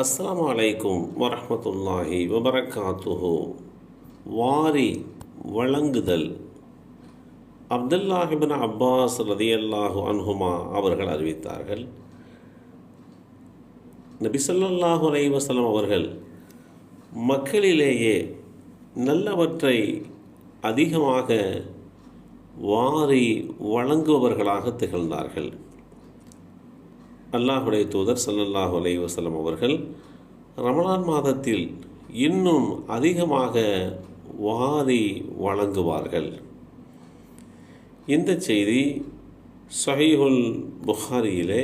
அஸ்லாம் அலைக்கும் வரமத்துல்லாஹி வபரகாத்துஹு. வாரி வழங்குதல். அப்துல்லாஹிபின் அப்பாஸ் ரதியல்லாஹு அன்ஹுமா அவர்கள் அறிவித்தார்கள். நபிசல்லாஹு அலைவசலம் அவர்கள் மக்களிலேயே நல்லவற்றை அதிகமாக வாரி வழங்குபவர்களாக திகழ்ந்தார்கள். அல்லாஹுடைய தூதர் சல்லல்லாஹு அலைஹி அவர்கள் ரமலான் மாதத்தில் இன்னும் அதிகமாக வாரி வழங்குவார்கள். இந்த செய்தி சஹீஹுல் புகாரியிலே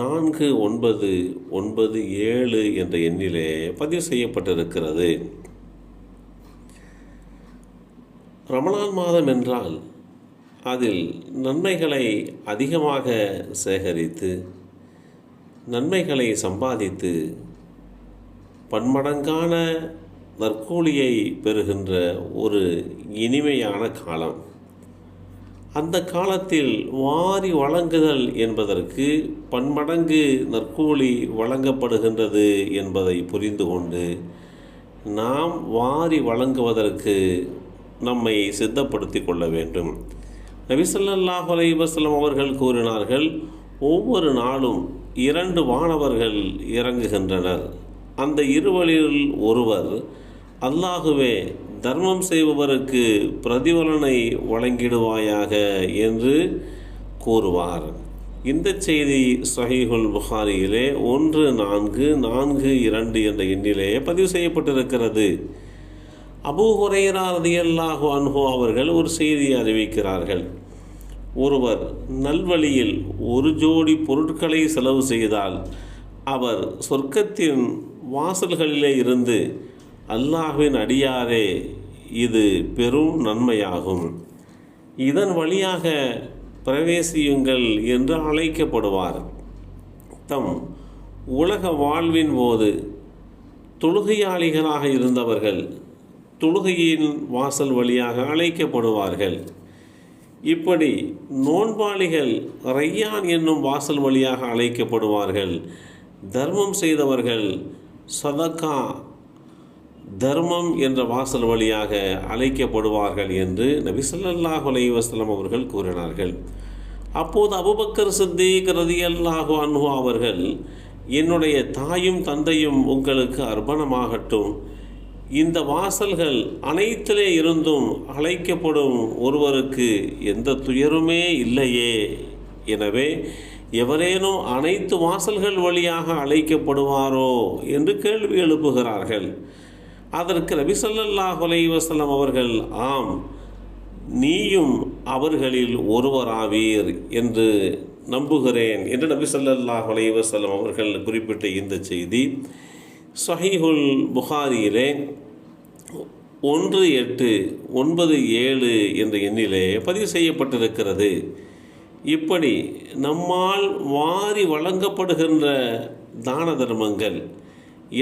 நான்கு ஒன்பது ஒன்பது ஏழு என்ற எண்ணிலே பதிவு செய்யப்பட்டிருக்கிறது. ரமலான் மாதம் என்றால் அதில் நன்மைகளை அதிகமாக சேகரித்து நன்மைகளை சம்பாதித்து பன்மடங்கான நற்கூலியை பெறுகின்ற ஒரு இனிமையான காலம். அந்த காலத்தில் வாரி வழங்குதல் என்பதற்கு பன்மடங்கு நற்கூலி வழங்கப்படுகின்றது என்பதை புரிந்து கொண்டு நாம் வாரி வழங்குவதற்கு நம்மை சித்தப்படுத்தி கொள்ள வேண்டும். நபிசல்லாஹ் அலைவசலம் அவர்கள் கூறினார்கள் ஒவ்வொரு நாளும் இரண்டு வானவர்கள் இறங்குகின்றனர். அந்த இருவரில் ஒருவர் அல்லாகுவே தர்மம் செய்பவருக்கு பிரதிபலனை வழங்கிடுவாயாக என்று கூறுவார். இந்த செய்தி சஹீஹுல் புகாரியிலே ஒன்று நான்கு நான்கு இரண்டு என்ற எண்ணிலேயே பதிவு செய்யப்பட்டிருக்கிறது. அபூ ஹுரையரா ரதியல்லாஹு அன்ஹோ அவர்கள் ஒரு செய்தியை அறிவிக்கிறார்கள். ஒருவர் நல்வழியில் ஒரு ஜோடி பொருட்களை செலவு செய்தால் அவர் சொர்க்கத்தின் வாசல்களிலே இருந்து அல்லாஹ்வின் அடியாரே இது பெரும் நன்மையாகும். இதன் வழியாக பிரவேசியுங்கள் என்று அழைக்கப்படுவார். தம் உலக வாழ்வின் போது தொழுகையாளிகளாக இருந்தவர்கள் தொழுகையின் வாசல் வழியாக அழைக்கப்படுவார்கள். இப்படி நோன்பாளிகள் ரையான் என்னும் வாசல் வழியாக அழைக்கப்படுவார்கள். தர்மம் செய்தவர்கள் சதக்கா தர்மம் என்ற வாசல் வழியாக அழைக்கப்படுவார்கள் என்று நபிசல்லாஹு அலி வஸ்லம் அவர்கள் கூறினார்கள். அப்போது அபுபக்கர் சித்திக் ரதியல்லாஹு அன்ஹு அவர்கள் என்னுடைய தாயும் தந்தையும் உங்களுக்கு அர்ப்பணமாகட்டும். இந்த வாசல்கள் அனைத்திலே இருந்தும் அழைக்கப்படும் ஒருவருக்கு எந்த துயருமே இல்லையே. எனவே எவரேனும் அனைத்து வாசல்கள் வழியாக அழைக்கப்படுவாரோ என்று கேள்வி எழுப்புகிறார்கள். அதற்கு நபிசல்லாஹ் வசல்லம் அவர்கள் ஆம் நீயும் அவர்களில் ஒருவராவீர் என்று நம்புகிறேன் என்று நபி சொல்லாஹ் வசல்லம் அவர்கள் குறிப்பிட்ட இந்த செய்தி. சஹீஹுல் புகாரியிலே ஒன்று எட்டு ஒன்பது ஏழு என்ற எண்ணிலே பதிவு செய்யப்பட்டிருக்கிறது. இப்படி நம்மால் வாரி வழங்கப்படுகின்ற தான தர்மங்கள்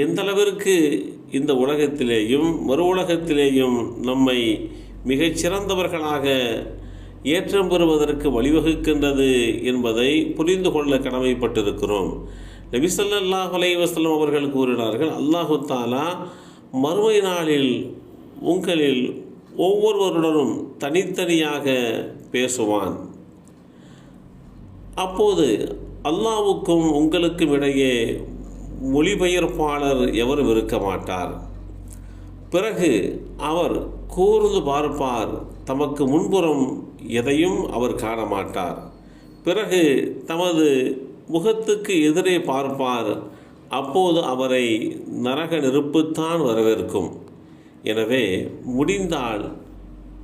எந்தளவிற்கு இந்த உலகத்திலேயும் மறு உலகத்திலேயும் நம்மை மிகச்சிறந்தவர்களாக ஏற்றம் பெறுவதற்கு வழிவகுக்கின்றது என்பதை புரிந்து கொள்ள கடமைப்பட்டிருக்கிறோம். நபிசல்லாஹ் அலைவாஸ்லம் அவர்கள் கூறினார்கள் அல்லாஹு தாலா மறுமை நாளில் உங்களில் ஒவ்வொருவருடனும் தனித்தனியாக பேசுவான். அப்போது அல்லாவுக்கும் உங்களுக்கும் இடையே மொழிபெயர்ப்பாளர் எவரும் இருக்க மாட்டார். பிறகு அவர் கூர்ந்து பார்ப்பார். தமக்கு முன்புறம் எதையும் அவர் காண மாட்டார் பிறகு தமது முகத்துக்கு எதிரே பார்ப்பார். அப்போது அவரை நரக நெருப்புத்தான் வரவேற்கும். எனவே முடிந்தால்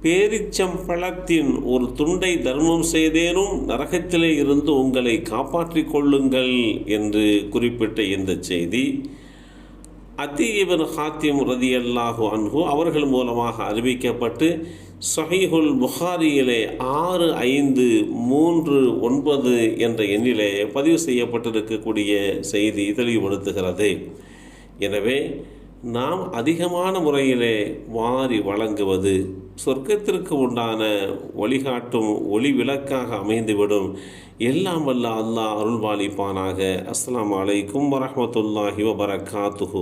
பேரிச்சம்பழத்தின் ஒரு துண்டை தர்மம் செய்தேனும் நரகத்திலே இருந்து உங்களை காப்பாற்றிக் கொள்ளுங்கள் என்று குறிப்பிட்ட இந்த செய்தி அத்தீபன் ஹாத்திம் ரதி அல்லாஹு அன்ஹு அவர்கள் மூலமாக அறிவிக்கப்பட்டு சஹீஹுல் புகாரியிலே ஆறு ஐந்து மூன்று ஒன்பது என்ற எண்ணிலே பதிவு செய்யப்பட்டிருக்கக்கூடிய செய்தி தெளிவுபடுத்துகிறது. எனவே நாம் அதிகமான முறையிலே வாரி வழங்குவது சொர்க்கத்திற்கு உண்டான வழிகாட்டும் ஒளி விளக்காக அமைந்துவிடும். எல்லாம் வல்ல அல்லாஹ் அருள்பாலிப்பானாக அஸ்லாம் அலைக்கும் வரமத்துல்லாஹி வபரகாத்துஹு.